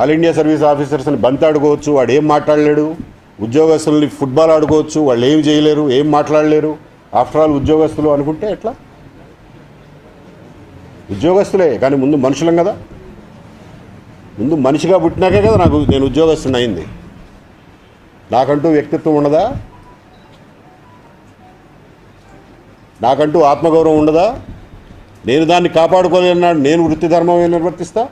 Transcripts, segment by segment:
All India service ఆఫీసర్స్ని బంతి ఆడుకోవచ్చు వాడు ఏం మాట్లాడలేడు. ఉద్యోగస్తుల్ని ఫుట్బాల్ ఆడుకోవచ్చు వాళ్ళు ఏం చేయలేరు ఏం మాట్లాడలేరు. ఆఫ్టర్ ఆల్ ఉద్యోగస్తులు అనుకుంటే ఎట్లా? ఉద్యోగస్తులే కానీ ముందు మనుషులం కదా. ముందు మనిషిగా పుట్టినాకే కదా నాకు నేను ఉద్యోగస్తుని అయింది. నాకంటూ వ్యక్తిత్వం ఉండదా నాకంటూ ఆత్మగౌరవం ఉండదా నేను దాన్ని కాపాడుకోలేనాడు నేను వృత్తి ధర్మమే నిర్వర్తిస్తా?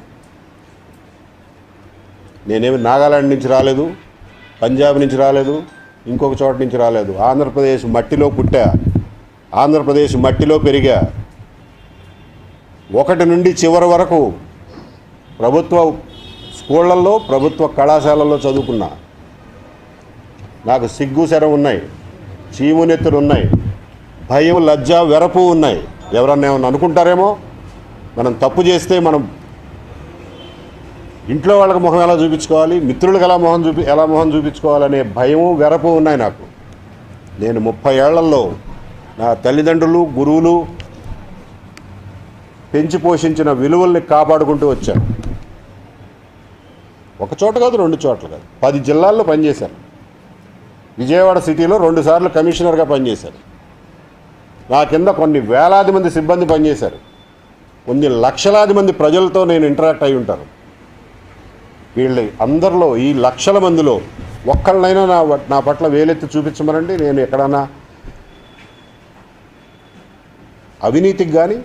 నేనేమి నాగాలాండ్ నుంచి రాలేదు పంజాబ్ నుంచి రాలేదు ఇంకొక చోట నుంచి రాలేదు. ఆంధ్రప్రదేశ్ మట్టిలో పుట్టా. ఆంధ్రప్రదేశ్ మట్టిలో పెరిగా. ఒకటి నుండి చివరి వరకు ప్రభుత్వ స్కూళ్ళల్లో ప్రభుత్వ కళాశాలల్లో చదువుకున్నా. నాకు సిగ్గు శరం ఉన్నాయి. చీమునెత్తులు ఉన్నాయి. భయం లజ్జ వెరపు ఉన్నాయి. ఎవరన్నా ఏమన్నా అనుకుంటారేమో? మనం తప్పు చేస్తే మనం ఇంట్లో వాళ్ళకి మొహం ఎలా చూపించుకోవాలి? మిత్రులకు ఎలా మొహం చూపి ఎలా మొహం చూపించుకోవాలనే భయము వెరపు ఉన్నాయి నాకు. నేను ముప్పై ఏళ్ళలో నా తల్లిదండ్రులు గురువులు పెంచి పోషించిన విలువల్ని కాపాడుకుంటూ వచ్చాను. ఒక చోట కాదు రెండు చోట్ల కాదు. పది జిల్లాల్లో పనిచేశాను. విజయవాడ సిటీలో రెండుసార్లు కమిషనర్గా పనిచేశారు నా కింద కొన్ని వేలాది మంది సిబ్బంది పనిచేశారు. కొన్ని లక్షలాది మంది ప్రజలతో నేను ఇంటరాక్ట్ అయి ఉంటాను. వీళ్ళ అందరిలో ఈ లక్షల మందిలో ఒక్కళ్ళనైనా నా నా పట్ల వేలెత్తి చూపించమనండి. నేను ఎక్కడన్నా అవినీతికి కానీ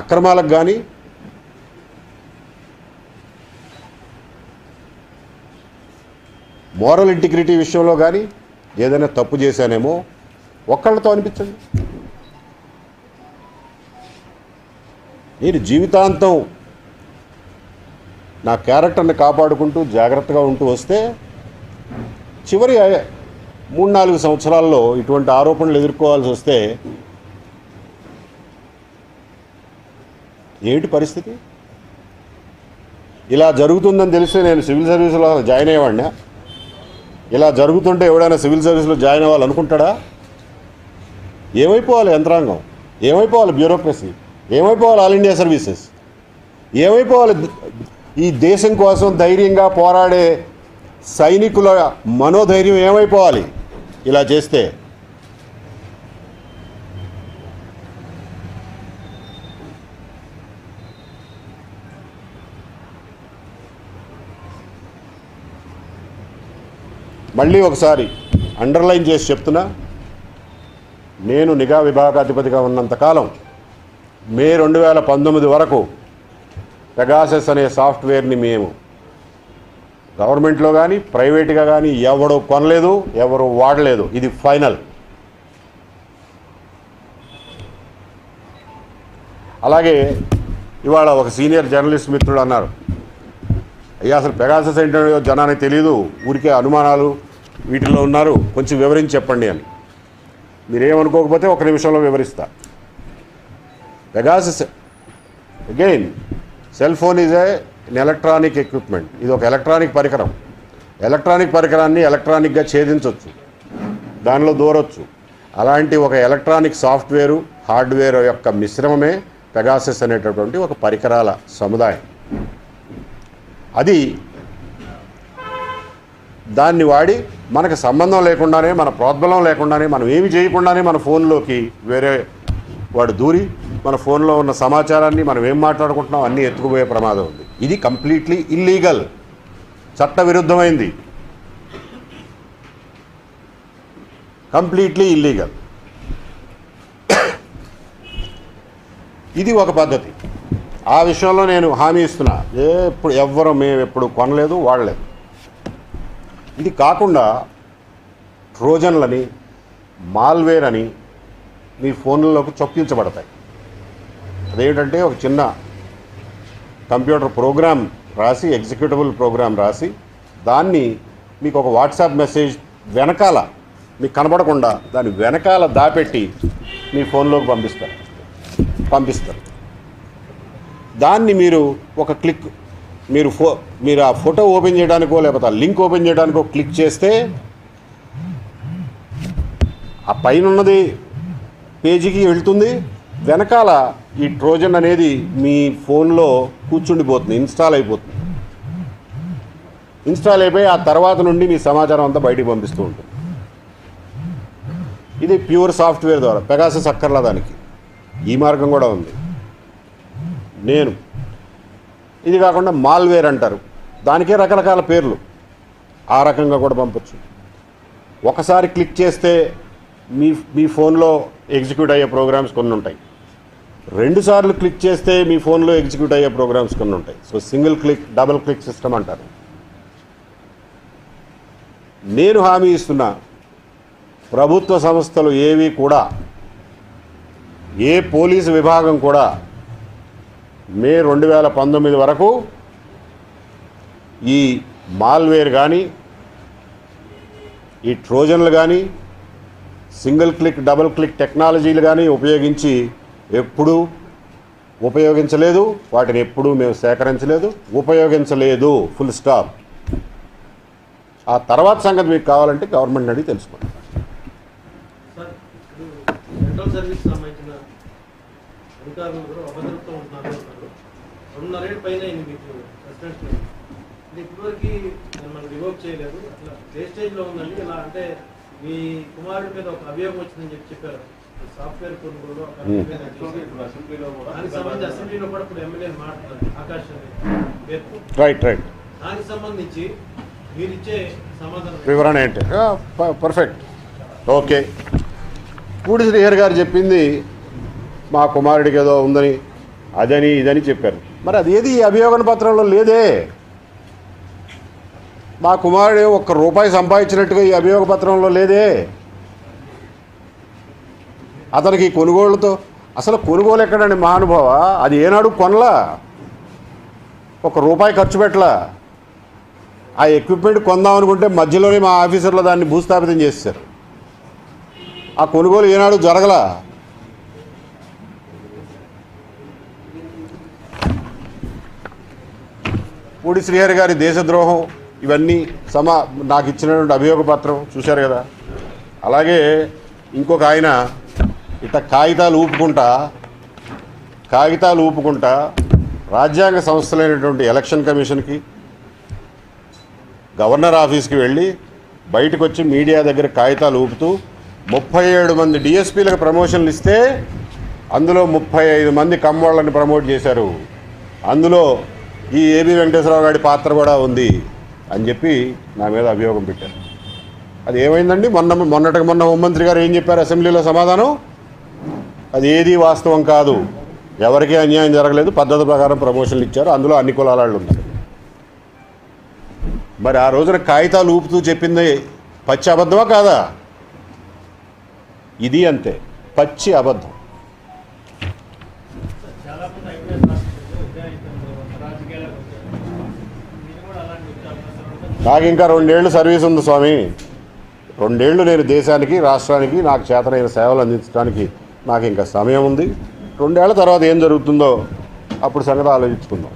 అక్రమాలకు కానీ మోరల్ ఇంటిగ్రిటీ విషయంలో కానీ ఏదైనా తప్పు చేశానేమో ఒక్కళ్ళతో అనిపించండి. నేను జీవితాంతం నా క్యారెక్టర్ని కాపాడుకుంటూ జాగ్రత్తగా ఉంటూ వస్తే చివరి మూడు నాలుగు సంవత్సరాల్లో ఇటువంటి ఆరోపణలు ఎదుర్కోవాల్సి వస్తే ఏమిటి పరిస్థితి? ఇలా జరుగుతుందని తెలిస్తే నేను సివిల్ సర్వీసులో జాయిన్ అయ్యేవాడినా? ఇలా జరుగుతుంటే ఎవడైనా సివిల్ సర్వీస్లో జాయిన్ అవ్వాలనుకుంటాడా? ఏమైపోవాలి యంత్రాంగం? ఏమైపోవాలి బ్యూరోక్రసీ? ఏమైపోవాలి ఆల్ ఇండియా సర్వీసెస్? ఏమైపోవాలి ఈ దేశం కోసం ధైర్యంగా పోరాడే సైనికుల మనోధైర్యం ఏమైపోవాలి? ఇలా చేస్తే. మళ్ళీ ఒకసారి అండర్లైన్ చేసి చెప్తున్నా నేను నిఘా విభాగాధిపతిగా ఉన్నంతకాలం మే రెండు వేల పంతొమ్మిది వరకు పెగాసెస్ అనే సాఫ్ట్వేర్ని మేము గవర్నమెంట్లో కానీ ప్రైవేట్గా కానీ ఎవరు కొనలేదు ఎవరు వాడలేదు. ఇది ఫైనల్ అలాగే ఇవాళ ఒక సీనియర్ జర్నలిస్ట్ మిత్రుడు అన్నారు. అయ్యా అసలు పెగాసస్ ఏంటో జనానికి తెలియదు ఊరికే అనుమానాలు వీటిల్లో ఉన్నారు. కొంచెం వివరించి చెప్పండి అని. మీరేమనుకోకపోతే ఒక నిమిషంలో వివరిస్తా. Pegasus again cell phone is a electronic equipment. ఇది ఒక ఎలక్ట్రానిక్ పరికరం. ఎలక్ట్రానిక్ పరికరాన్ని ఎలక్ట్రానిక్గా ఛేదించవచ్చు దానిలో దూరొచ్చు. అలాంటి ఒక ఎలక్ట్రానిక్ సాఫ్ట్వేరు హార్డ్వేర్ యొక్క మిశ్రమమే పెగాసెస్ అనేటటువంటి ఒక పరికరాల సముదాయం. అది దాన్ని వాడి మనకు సంబంధం లేకుండానే మన ప్రోద్బలం లేకుండానే మనం ఏమి చేయకుండానే మన ఫోన్లోకి వేరే వాడు దూరి మన ఫోన్లో ఉన్న సమాచారాన్ని మనం ఏం మాట్లాడుకుంటున్నాం అన్నీ ఎత్తుకుపోయే ప్రమాదం ఉంది. ఇది కంప్లీట్లీ ఇల్లీగల్ చట్టవిరుద్ధమైంది. కంప్లీట్లీ ఇల్లీగల్ ఇది ఒక పద్ధతి. ఆ విషయంలో నేను హామీ ఇస్తున్నా. ఎప్పుడు ఎవ్వరు మేము ఎప్పుడు కొనలేదు వాడలేదు. ఇది కాకుండా ట్రోజన్లని మాల్వేర్ అని మీ ఫోన్లలోకి చొప్పించబడతాయి. అదేంటంటే ఒక చిన్న కంప్యూటర్ ప్రోగ్రామ్ రాసి ఎగ్జిక్యూటబుల్ ప్రోగ్రామ్ రాసి దాన్ని మీకు ఒక వాట్సాప్ మెసేజ్ వెనకాల మీకు కనబడకుండా దాని వెనకాల దాపెట్టి మీ ఫోన్లోకి పంపిస్తారు. పంపిస్తారు. దాన్ని మీరు ఒక క్లిక్ మీరు ఫో మీరు ఆ ఫోటో ఓపెన్ చేయడానికో లేకపోతే ఆ లింక్ ఓపెన్ చేయడానికో క్లిక్ చేస్తే ఆ పైన ఉన్నది పేజీకి వెళ్తుంది. వెనకాల ఈ ట్రోజన్ అనేది మీ ఫోన్లో కూర్చుండిపోతుంది ఇన్స్టాల్ అయిపోతుంది. ఇన్స్టాల్ అయిపోయి ఆ తర్వాత నుండి మీ సమాచారం అంతా బయటికి పంపిస్తూ ఉంటుంది. ఇది ప్యూర్ సాఫ్ట్వేర్ ద్వారా పెగాసస్ అక్కర్లా దానికి. ఈ మార్గం కూడా ఉంది. నేను. ఇది కాకుండా మాల్వేర్ అంటారు. దానికే రకరకాల పేర్లు. ఆ రకంగా కూడా పంపచ్చు. ఒకసారి క్లిక్ చేస్తే మీ మీ ఫోన్లో ఎగ్జిక్యూట్ అయ్యే ప్రోగ్రామ్స్ కొన్ని ఉంటాయి రెండు సార్లు క్లిక్ చేస్తే మీ ఫోన్లో ఎగ్జిక్యూట్ అయ్యే ప్రోగ్రామ్స్ కొన్ని ఉంటాయి. So single click double click system అంటారు. నేను హామీ ఇస్తున్నా ప్రభుత్వ సంస్థలు ఏవి కూడా ఏ పోలీసు విభాగం కూడా మే రెండు వేల పంతొమ్మిది వరకు ఈ మాల్వేర్ కానీ ఈ ట్రోజన్లు కానీ సింగిల్ క్లిక్ డబుల్ క్లిక్ టెక్నాలజీలు కానీ ఉపయోగించి ఎప్పుడూ ఉపయోగించలేదు వాటిని ఎప్పుడూ మేము సేకరించలేదు ఉపయోగించలేదు ఫుల్ స్టాప్ ఆ తర్వాత సంగతి మీకు కావాలంటే గవర్నమెంట్ అడిగి తెలుసుకోండి ఇప్పటివరకు మనం రివోక్ చేయలేదు. అట్లా వేస్టేజ్లో ఉందండి. ఇలా అంటే మీ కుమారుడి మీద ఒక అభియోగం వచ్చిందని చెప్పి చెప్పారు. సాఫ్ట్వేర్ కొనుగోలు దానికి సంబంధించి అసెంబ్లీలో కూడా ఇప్పుడు ఎమ్మెల్యే మాట్లాడారు రైట్ రైట్ దానికి సంబంధించి మీరు ఇచ్చే సమాధానం వివరణ ఏంటి? Perfect okay. పూడి శ్రీహరి గారు చెప్పింది మా కుమారుడికి ఏదో ఉందని అదని ఇదని చెప్పారు. మరి అది ఏది? ఈ అభియోగన పత్రంలో లేదే. మా కుమారుడు ఒక్క రూపాయి సంపాదించినట్టుగా ఈ అభియోగ పత్రంలో లేదే. అతనికి ఈ అసలు కొనుగోలు ఎక్కడండి మహానుభావ? అది ఏనాడు కొనలా? ఒక రూపాయి ఖర్చు పెట్టలా? ఆ ఎక్విప్మెంట్ కొందాం అనుకుంటే మధ్యలోనే మా ఆఫీసర్లు దాన్ని భూస్థాపితం చేశారు ఆ కొనుగోలు ఏనాడు జరగలా? పూడి శ్రీహరి గారి దేశద్రోహం ఇవన్నీ సమా నాకు ఇచ్చినటువంటి అభియోగ పత్రం చూశారు కదా? అలాగే ఇంకొక ఆయన ఇట్ట కాగితాలు ఊపుకుంటా కాగితాలు ఊపుకుంటా రాజ్యాంగ సంస్థలైనటువంటి ఎలక్షన్ కమిషన్కి గవర్నర్ ఆఫీస్కి వెళ్ళి బయటకు వచ్చి మీడియా దగ్గర కాగితాలు ఊపుతూ ముప్పై ఏడు మంది డిఎస్పీలకు ప్రమోషన్లు ఇస్తే అందులో ముప్పై ఐదు మంది కమ్మోళ్ళని ప్రమోట్ చేశారు. అందులో ఈ ఏబి వెంకటేశ్వరరావు గారి పాత్ర కూడా ఉంది. అని చెప్పి నా మీద అభియోగం పెట్టారు. అది ఏమైందండి? మొన్న మొన్నటికి మొన్న హోంమంత్రి గారు ఏం చెప్పారు అసెంబ్లీలో సమాధానం? అది ఏది వాస్తవం కాదు. ఎవరికీ అన్యాయం జరగలేదు. పద్ధతి ప్రకారం ప్రమోషన్లు ఇచ్చారు. అందులో అన్ని కులాల వాళ్ళు ఉన్నారు. మరి ఆ రోజున కాగితాలు ఊపుతూ చెప్పింది పచ్చి అబద్ధమా కాదా? ఇది అంతే. పచ్చి అబద్ధం చాలా మంది ఐపీఎస్ ఆఫీసర్లు విద్యాయుతంలో రాజకీయాలకు వచ్చారు మీరు కూడా అలాంటి వచ్చే అవకాశాలు ఉంటాయి నాకు ఇంకా రెండేళ్ళు సర్వీస్ ఉంది స్వామి. రెండేళ్ళు నేను దేశానికి రాష్ట్రానికి నాకు చేతనైన సేవలు అందించడానికి నాకు ఇంకా సమయం ఉంది. రెండేళ్ళ తర్వాత ఏం జరుగుతుందో అప్పుడు సంగతి ఆలోచించుకుందాం.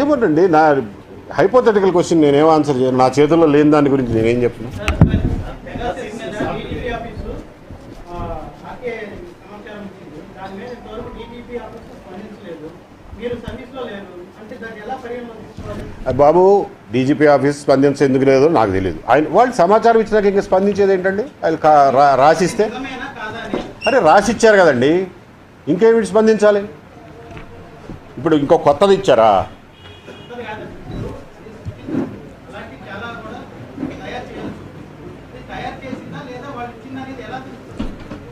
ఏమోనండి నా హైపోథెటికల్ క్వశ్చన్ నేనేం ఆన్సర్ చేయను. నా చేతుల్లో లేని దాని గురించి నేనేం చెప్పను డీజీపీ ఆఫీసు ఆ, నాకే సమాచారం ఇచ్చింది దాని మీద ఇంతవరకు డీజీపీ ఆఫీసు స్పందించలేదు మీరు సర్వీస్లో లేరు అంటే దాన్ని ఎలా పరిగణలోకి తీసుకోవాలి అది బాబు డీజీపీ ఆఫీస్ స్పందించే ఎందుకు లేదో నాకు తెలియదు ఆయన వాళ్ళు సమాచారం ఇచ్చినాక ఇంకా స్పందించేది ఏంటండి? వాళ్ళు కా- రా- రాసిస్తే? అరే రాసి ఇచ్చారు కదండి. ఇంకేమిటి స్పందించాలి? ఇప్పుడు ఇంకో కొత్తది ఇచ్చారా?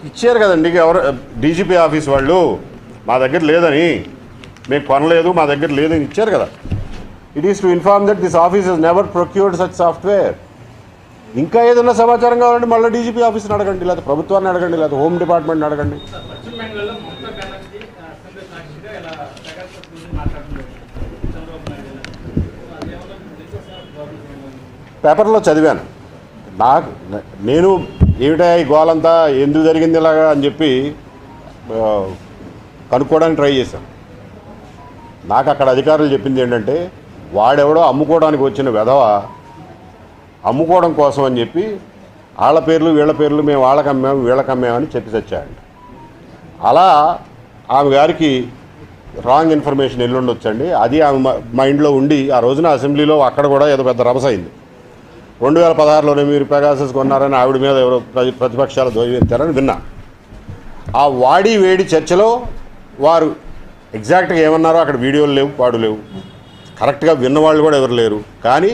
ఇచ్చారు కదండి. ఎవరు డీజీపీ ఆఫీస్ వాళ్ళు మా దగ్గర లేదని. మేము కొనలేదు మా దగ్గర లేదని ఇచ్చారు కదా. It is to inform that this office is never procured such software ఇంకా ఏదైనా సమాచారం కావాలంటే మళ్ళీ డీజీపీ ఆఫీస్ని అడగండి లేదా ప్రభుత్వాన్ని అడగండి లేదా హోమ్ డిపార్ట్మెంట్ని అడగండి? పేపర్లో చదివాను. నాకు నేను ఏమిటా ఈ గోలంతా ఎందుకు జరిగింది ఇలాగా అని చెప్పి కనుక్కోవడానికి ట్రై చేశాను. నాకు అక్కడ అధికారులు చెప్పింది ఏంటంటే వాడెవడో అమ్ముకోవడానికి వచ్చిన వెధవ అమ్ముకోవడం కోసం అని చెప్పి వాళ్ళ పేర్లు వీళ్ళ పేర్లు మేము వాళ్ళకి అమ్మాము వీళ్ళకి అమ్మామని చెప్పి తెచ్చాయండి అలా ఆమె గారికి రాంగ్ ఇన్ఫర్మేషన్ ఎల్లుండొచ్చండి. అది ఆమె మైండ్లో ఉండి ఆ రోజున అసెంబ్లీలో అక్కడ కూడా ఏదో పెద్ద రభస అయింది. రెండు వేల పదహారులోనే మీరు పెగాసస్ కొన్నారని ఆవిడ మీద ఎవరో ప్రతి ప్రతిపక్షాలు దోయెత్తారని విన్నా. ఆ వాడి వేడి చర్చలో వారు ఎగ్జాక్ట్గా ఏమన్నారో అక్కడ వీడియోలు లేవు పాడు లేవు. కరెక్ట్గా విన్నవాళ్ళు కూడా ఎవరు లేరు. కానీ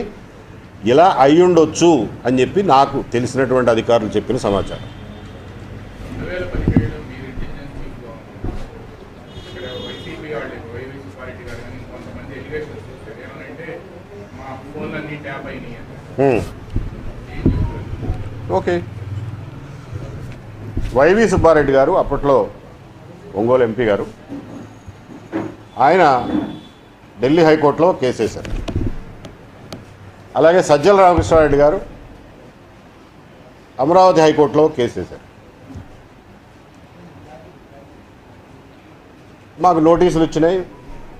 ఇలా అయ్యుండొచ్చు అని చెప్పి నాకు తెలిసినటువంటి అధికారులు చెప్పిన సమాచారం. ఓకే. వైవి సుబ్బారెడ్డి గారు అప్పట్లో ఒంగోలు ఎంపీ గారు. ఆయన ఢిల్లీ హైకోర్టులో కేసు వేశారు. అలాగే సజ్జల రామకృష్ణారెడ్డి గారు అమరావతి హైకోర్టులో కేసు వేశారు. మాకు నోటీసులు వచ్చినాయి.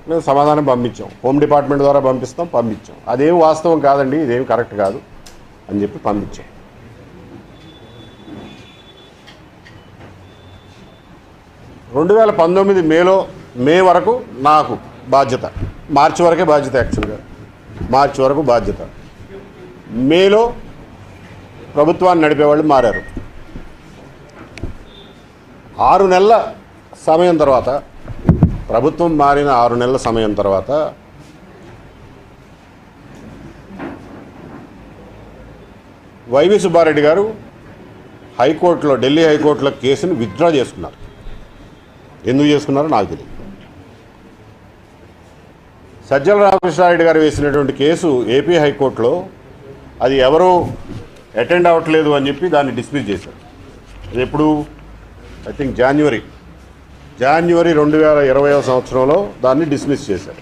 మేము సమాధానం పంపించాం. హోమ్ డిపార్ట్మెంట్ ద్వారా పంపిస్తాం పంపించాం. అదేం వాస్తవం కాదండి ఇదేం కరెక్ట్ కాదు అని చెప్పి పంపించాం. రెండు వేల పంతొమ్మిది మేలో మే వరకు నాకు బాధ్యత. మార్చి వరకే బాధ్యత యాక్చువల్గా. మార్చి వరకు బాధ్యత. మేలో ప్రభుత్వాన్ని నడిపేవాళ్ళు మారారు. ఆరు నెలల సమయం తర్వాత ప్రభుత్వం మారిన ఆరు నెలల సమయం తర్వాత వైవి సుబ్బారెడ్డి గారు హైకోర్టులో ఢిల్లీ హైకోర్టులో కేసును విత్డ్రా చేసుకున్నారు. ఎందుకు చేసుకున్నారో నాకు తెలియదు. సజ్జల రామకృష్ణారెడ్డి గారు వేసినటువంటి కేసు ఏపీ హైకోర్టులో అది ఎవరో అటెండ్ అవ్వట్లేదు అని చెప్పి దాన్ని డిస్మిస్ చేశారు. అది ఎప్పుడు? ఐ థింక్ జాన్యువరి జాన్యువరి రెండు వేల ఇరవైవ సంవత్సరంలో దాన్ని డిస్మిస్ చేశారు.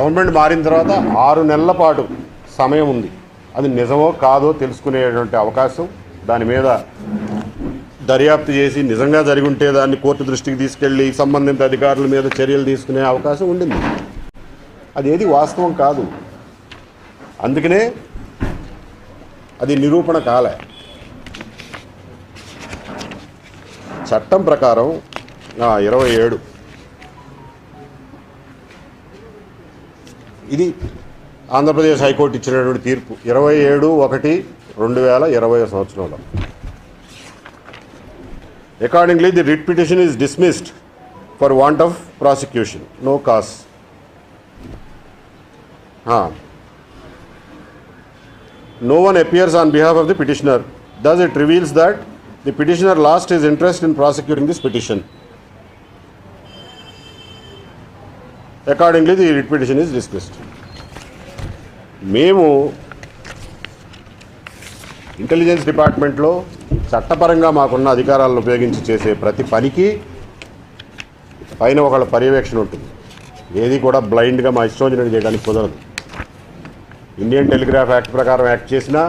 గవర్నమెంట్ మారిన తర్వాత ఆరు నెలల పాటు సమయం ఉంది. అది నిజమో కాదో తెలుసుకునేటువంటి అవకాశం దాని మీద దర్యాప్తు చేసి నిజంగా జరిగి ఉంటే దాన్ని కోర్టు దృష్టికి తీసుకెళ్ళి సంబంధిత అధికారుల మీద చర్యలు తీసుకునే అవకాశం ఉండింది. అది ఏది వాస్తవం కాదు. అందుకనే అది నిరూపణ కాలే. చట్టం ప్రకారం ఇరవై ఏడు. ఇది ఆంధ్రప్రదేశ్ హైకోర్టు ఇచ్చినటువంటి తీర్పు. ఇరవై ఏడు ఒకటి రెండు వేల ఇరవై సంవత్సరంలో. Accordingly, the writ petition is dismissed for want of prosecution, no cause. Huh. No one appears on behalf of the petitioner. Thus, it reveals that the petitioner lost his interest in prosecuting this petition. Accordingly, the writ petition is dismissed. మేము intelligence డిపార్ట్మెంట్లో చట్టపరంగా మాకున్న అధికారాలను ఉపయోగించి చేసే ప్రతి పనికి పైన ఒకళ్ళ పర్యవేక్షణ ఉంటుంది. ఏది కూడా బ్లైండ్గా మా ఇష్టం వచ్చినట్టు చేయడానికి కుదరదు. ఇండియన్ టెలిగ్రాఫ్ యాక్ట్ ప్రకారం యాక్ట్ చేసినా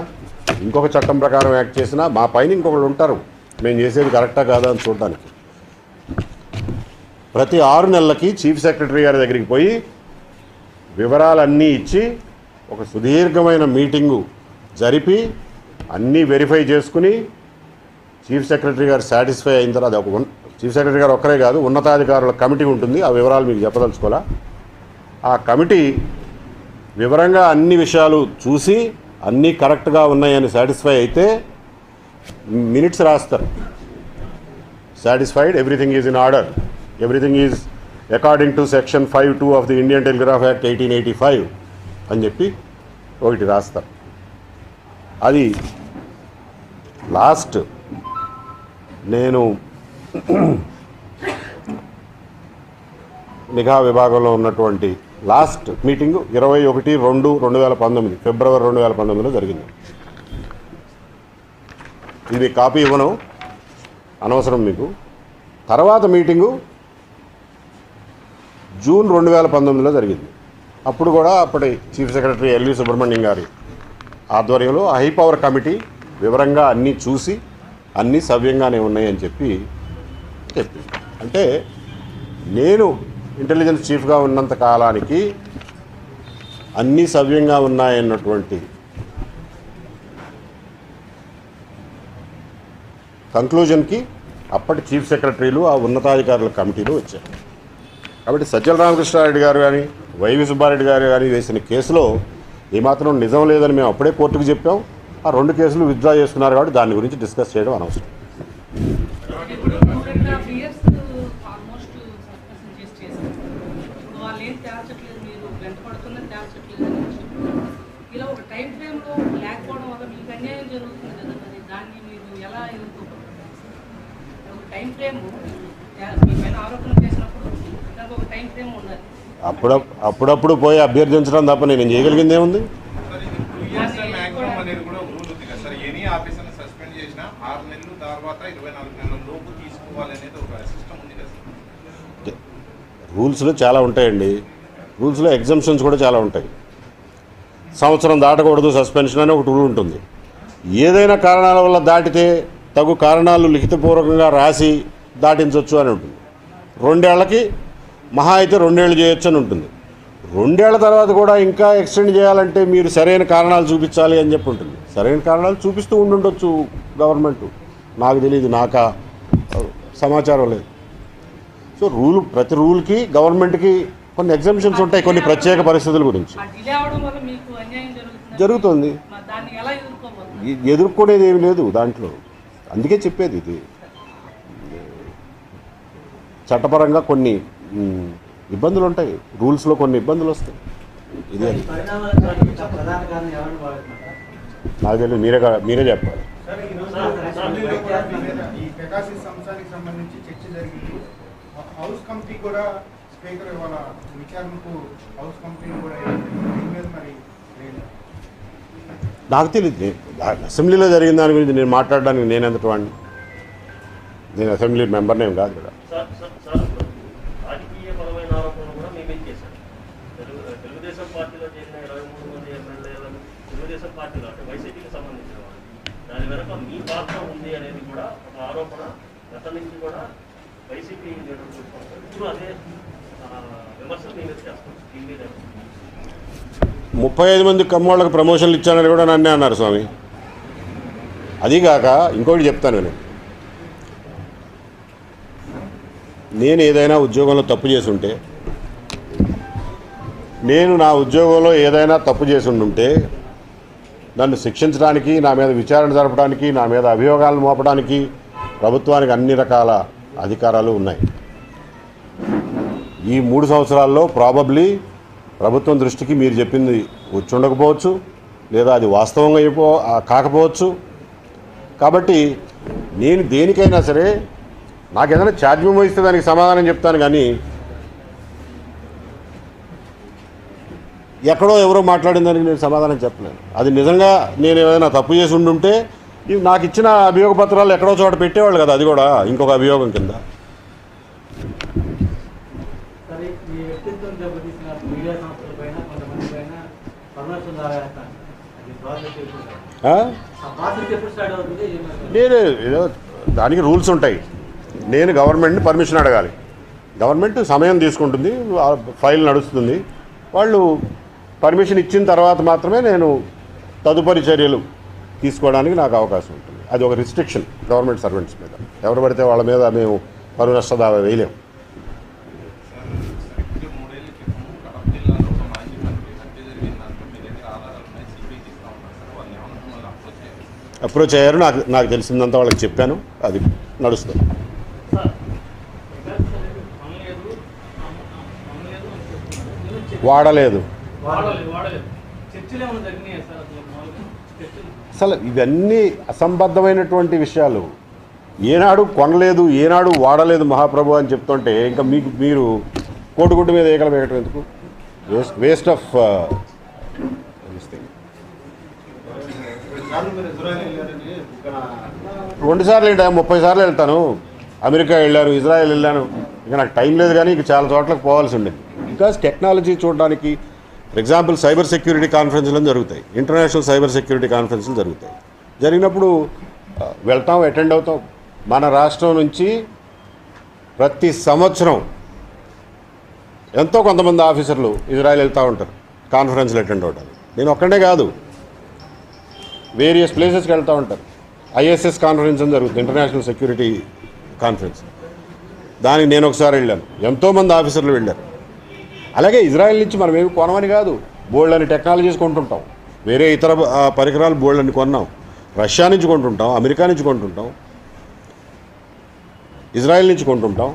ఇంకొక చట్టం ప్రకారం యాక్ట్ చేసినా మా పైన ఇంకొకళ్ళు ఉంటారు. మేము చేసేది కరెక్టా కాదా అని చూడడానికి. ప్రతి ఆరు నెలలకి చీఫ్ సెక్రటరీ గారి దగ్గరికి పోయి వివరాలన్నీ ఇచ్చి ఒక సుదీర్ఘమైన మీటింగు జరిపి అన్నీ వెరిఫై చేసుకుని చీఫ్ సెక్రటరీ గారు సాటిస్ఫై అయిన తర్వాత ఒక చీఫ్ సెక్రటరీ గారు ఒక్కరే కాదు ఉన్నతాధికారుల కమిటీ ఉంటుంది. ఆ వివరాలు మీకు చెప్పదలుచుకోవాలా? ఆ కమిటీ వివరంగా అన్ని విషయాలు చూసి అన్నీ కరెక్ట్గా ఉన్నాయని సాటిస్ఫై అయితే మినిట్స్ రాస్తారు. Satisfied everything is in order everything is according to section five two of the Indian telegraph act eighteen eighty five అని చెప్పి ఒకటి రాస్తారు. అది లాస్ట్ నేను నిఘా విభాగంలో ఉన్నటువంటి లాస్ట్ మీటింగు ఇరవై ఒకటి రెండు రెండు వేల పంతొమ్మిది ఫిబ్రవరి రెండు వేల పంతొమ్మిదిలో జరిగింది. ఇది మీకు కాపీ ఇవ్వను అనవసరం మీకు. తర్వాత మీటింగు జూన్ రెండు వేల పంతొమ్మిదిలో జరిగింది. అప్పుడు కూడా అప్పటి చీఫ్ సెక్రటరీ ఎల్వి సుబ్రహ్మణ్యం గారి ఆధ్వర్యంలో హై పవర్ కమిటీ వివరంగా అన్నీ చూసి అన్నీ సవ్యంగానే ఉన్నాయని చెప్పి చెప్పింది. అంటే నేను ఇంటెలిజెన్స్ చీఫ్గా ఉన్నంత కాలానికి అన్నీ సవ్యంగా ఉన్నాయన్నటువంటి కంక్లూజన్కి అప్పటి చీఫ్ సెక్రటరీలు ఆ ఉన్నతాధికారుల కమిటీలు వచ్చారు. కాబట్టి సజ్జల రామకృష్ణారెడ్డి గారు కానీ వైవి సుబ్బారెడ్డి గారు కానీ వేసిన కేసులో ఏమాత్రం నిజం లేదని మేము అప్పుడే కోర్టుకు చెప్పాం. ఆ రెండు కేసులు విత్డ్రా చేసుకున్నారు కాబట్టి దాని గురించి డిస్కస్ చేయడం అనవసరం. టైం ఫ్రేమ్ మీ పైన ఆరోపణ చేసినప్పుడు దానికి ఒక టైం ఫ్రేమ్ ఉండాలి. అప్పుడు అప్పుడప్పుడు పోయి అభ్యర్థించడం తప్ప నేను చేయగలిగింది ఏముంది? రూల్స్లో చాలా ఉంటాయండి. రూల్స్లో ఎగ్జామ్షన్స్ కూడా చాలా ఉంటాయి. సంవత్సరం దాటకూడదు సస్పెన్షన్ అని ఒకటి రూల్ ఉంటుంది. ఏదైనా కారణాల వల్ల దాటితే తగు కారణాలు లిఖితపూర్వకంగా రాసి దాటించవచ్చు అని ఉంటుంది. రెండేళ్ళకి మహా అయితే రెండేళ్ళు చేయొచ్చు అని ఉంటుంది. రెండేళ్ళ తర్వాత కూడా ఇంకా ఎక్స్టెండ్ చేయాలంటే మీరు సరైన కారణాలు చూపించాలి అని చెప్పి ఉంటుంది. సరైన కారణాలు చూపిస్తూ ఉండుండొచ్చు గవర్నమెంట్. నాకు తెలియదు నాకా సమాచారం లేదు. సో రూల్ ప్రతి రూల్కి గవర్నమెంట్కి కొన్ని ఎగ్జామ్షన్స్ ఉంటాయి కొన్ని ప్రత్యేక పరిస్థితుల గురించి. జరుగుతుంది? ఎదుర్కొనేది ఏమి లేదు దాంట్లో. అందుకే చెప్పేది ఇది. చట్టపరంగా కొన్ని ఇబ్బందులు ఉంటాయి రూల్స్లో కొన్ని ఇబ్బందులు వస్తాయి ఇది నాకు తెలియదు మీరే కా- మీరే చెప్పాలి. హౌస్ కమిటీ కూడా స్పీకర్ ఇవాళ విచారణకు హౌస్ కూడా మరి. నాకు తెలియదు అసెంబ్లీలో జరిగిన దాని గురించి నేను మాట్లాడడానికి నేను ఎంత వాడిని నేను అసెంబ్లీ మెంబర్నేం కాదు కదా సార్ సార్ సార్ రాజకీయ పరమైన ఆరోపణలు కూడా మేమే చేశాం తెలుగు తెలుగుదేశం పార్టీలో చేరిన ఇరవై మూడు మంది ఎమ్మెల్యేలను తెలుగుదేశం పార్టీలో అంటే వైసీపీకి సంబంధించిన వాళ్ళు. దాని వెనక మీ పాత్ర ఉంది అనేది కూడా ఒక ఆరోపణ. గత నుంచి కూడా వైసీపీ లీడర్ చూసుకుంటారు ఇప్పుడు అదే విమర్శలు మేము చేస్తాం దీని మీద ముప్పై ఐదు మంది కమ్మోళ్ళకి ప్రమోషన్లు ఇచ్చానని కూడా నన్నే అన్నారు స్వామి. అదీగాక ఇంకోటి చెప్తాను నేను నేను ఏదైనా ఉద్యోగంలో తప్పు చేసి ఉంటే నేను నా ఉద్యోగంలో ఏదైనా తప్పు చేసి ఉంటే నన్ను శిక్షించడానికి నా మీద విచారణ జరపడానికి నా మీద అభియోగాలు మోపడానికి ప్రభుత్వానికి అన్ని రకాల అధికారాలు ఉన్నాయి. ఈ మూడు సంవత్సరాల్లో ప్రాబబ్లీ ప్రభుత్వం దృష్టికి మీరు చెప్పింది వచ్చి ఉండకపోవచ్చు లేదా అది వాస్తవంగా అయిపో కాకపోవచ్చు. కాబట్టి నేను దేనికైనా సరే నాకు ఏదైనా ఛార్జ్ వహిస్తే దానికి సమాధానం చెప్తాను కానీ ఎక్కడో ఎవరో మాట్లాడిన దానికి నేను సమాధానం చెప్పలేను. అది నిజంగా నేను ఏదైనా తప్పు చేసి ఉండుంటే నాకు ఇచ్చిన అభియోగ పత్రాలు ఎక్కడో చోట పెట్టేవాళ్ళు కదా అది కూడా ఇంకొక అభియోగం కింద. నేను ఏదో దానికి రూల్స్ ఉంటాయి. నేను గవర్నమెంట్ని పర్మిషన్ అడగాలి. గవర్నమెంట్ సమయం తీసుకుంటుంది ఫైల్ నడుస్తుంది. వాళ్ళు పర్మిషన్ ఇచ్చిన తర్వాత మాత్రమే నేను తదుపరి చర్యలు తీసుకోవడానికి నాకు అవకాశం ఉంటుంది. అది ఒక రిస్ట్రిక్షన్ గవర్నమెంట్ సర్వెంట్స్ మీద. ఎవరు పడితే వాళ్ళ మీద మేము పరు నష్ట దావా వేయలేము. అప్రోచ్ అయ్యారు. నాకు నాకు తెలిసిందంతా వాళ్ళకి చెప్పాను. అది నడుస్తుంది. వాడలేదు. అసలు ఇవన్నీ అసంబద్ధమైనటువంటి విషయాలు. ఏనాడు కొనలేదు ఏనాడు వాడలేదు మహాప్రభు అని చెప్తుంటే ఇంకా మీకు మీరు కోటిగుడ్డు మీద ఏకలు వేయటం ఎందుకు? వేస్ట్ వేస్ట్ ఆఫ్ రెండు సార్లు ఏంటా ముప్పై సార్లు వెళ్తాను. అమెరికా వెళ్ళాను ఇజ్రాయెల్ వెళ్ళాను. ఇంకా నాకు టైం లేదు కానీ ఇంకా చాలా చోట్లకు పోవాల్సి ఉండేది. బికాస్ టెక్నాలజీ చూడడానికి ఫర్ ఎగ్జాంపుల్ సైబర్ సెక్యూరిటీ కాన్ఫరెన్స్లను జరుగుతాయి. ఇంటర్నేషనల్ సైబర్ సెక్యూరిటీ కాన్ఫరెన్స్లు జరుగుతాయి. జరిగినప్పుడు వెళ్తాం అటెండ్ అవుతాం. మన రాష్ట్రం నుంచి ప్రతి సంవత్సరం ఎంతో కొంతమంది ఆఫీసర్లు ఇజ్రాయెల్ వెళ్తూ ఉంటారు. కాన్ఫరెన్స్లు అటెండ్ అవడానికి నేను ఒక్కడే కాదు. వేరియస్ ప్లేసెస్కి వెళ్తూ ఉంటారు. ఐఎస్ఎస్ కాన్ఫరెన్స్ అని జరుగుతుంది ఇంటర్నేషనల్ సెక్యూరిటీ కాన్ఫరెన్స్ దానికి నేను ఒకసారి వెళ్ళాను. ఎంతోమంది ఆఫీసర్లు వెళ్ళారు. అలాగే ఇజ్రాయెల్ నుంచి మనం ఏమి కొనమని కాదు బోల్డ్ అని టెక్నాలజీస్ కొంటుంటాం. వేరే ఇతర పరికరాలు బోల్డ్ అని కొన్నాం. రష్యా నుంచి కొంటుంటాం అమెరికా నుంచి కొంటుంటాం ఇజ్రాయెల్ నుంచి కొంటుంటాం.